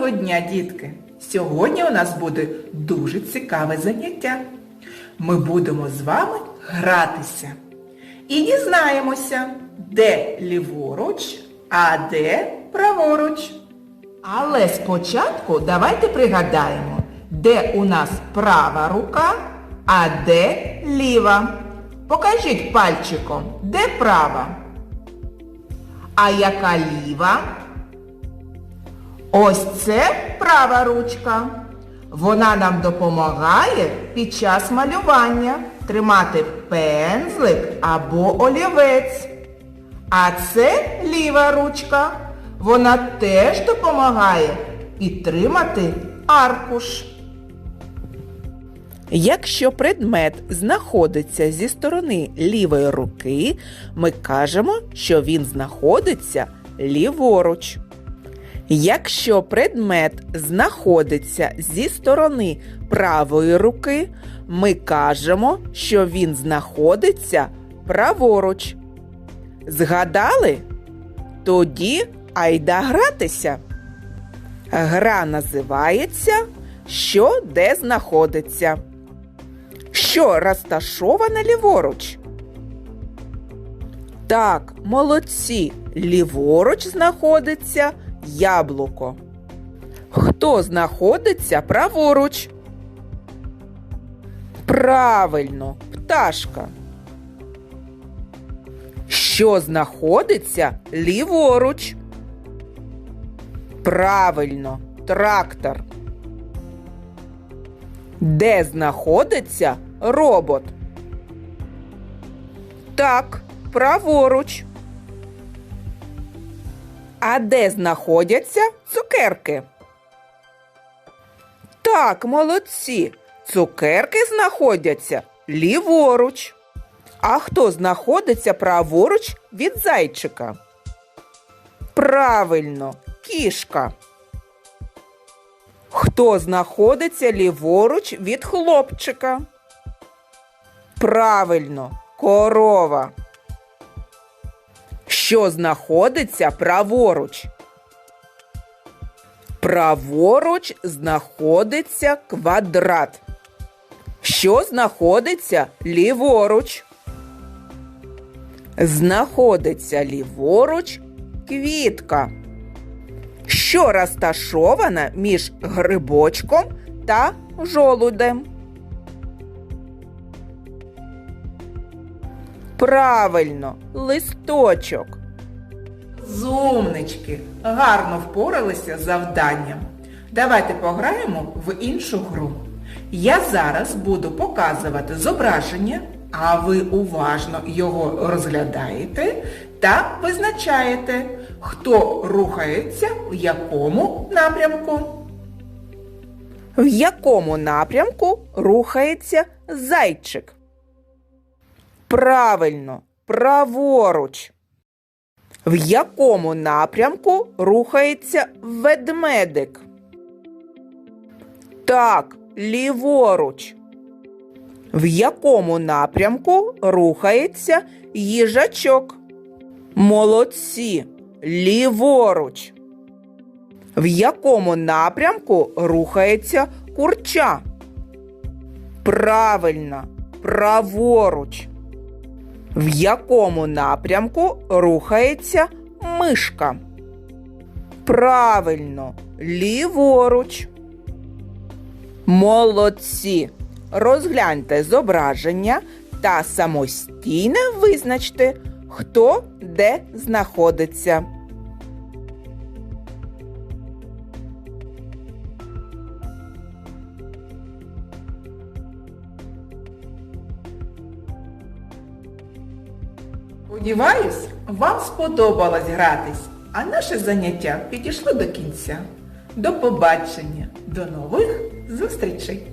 Доброго дня, дітки! Сьогодні у нас буде дуже цікаве заняття. Ми будемо з вами гратися і дізнаємося, де ліворуч, а де праворуч. Але спочатку давайте пригадаємо, де у нас права рука, а де ліва. Покажіть пальчиком, де права, а яка ліва. Ось це права ручка. Вона нам допомагає під час малювання тримати пензлик або олівець. А це ліва ручка. Вона теж допомагає підтримати аркуш. Якщо предмет знаходиться зі сторони лівої руки, ми кажемо, що він знаходиться ліворуч. Якщо предмет знаходиться зі сторони правої руки, ми кажемо, що він знаходиться праворуч. Згадали? Тоді айда гратися. Гра називається Що де знаходиться. Що розташоване ліворуч? Так, молодці. Ліворуч знаходиться яблуко. Хто знаходиться праворуч? Правильно, пташка. Що знаходиться ліворуч? Правильно, трактор. Де знаходиться робот? Так, праворуч. А де знаходяться цукерки? Так, молодці. Цукерки знаходяться ліворуч. А хто знаходиться праворуч від зайчика? Правильно, кішка. Хто знаходиться ліворуч від хлопчика? Правильно, корова. Що знаходиться праворуч? Праворуч знаходиться квадрат. Що знаходиться ліворуч? Знаходиться ліворуч квітка. Що розташована між грибочком та жолудем? Правильно, листочок. Зумнички, гарно впоралися з завданням. Давайте пограємо в іншу гру. Я зараз буду показувати зображення, а ви уважно його розглядаєте та визначаєте, хто рухається в якому напрямку. В якому напрямку рухається зайчик? Правильно, праворуч. В якому напрямку рухається ведмедик? Так, ліворуч. В якому напрямку рухається їжачок? Молодці, ліворуч. В якому напрямку рухається курча? Правильно, праворуч. В якому напрямку рухається мишка? Правильно, ліворуч. Молодці. Розгляньте зображення та самостійно визначте, хто де знаходиться. Сподіваюсь, вам сподобалось гратись, а наше заняття підійшло до кінця. До побачення, до нових зустрічей!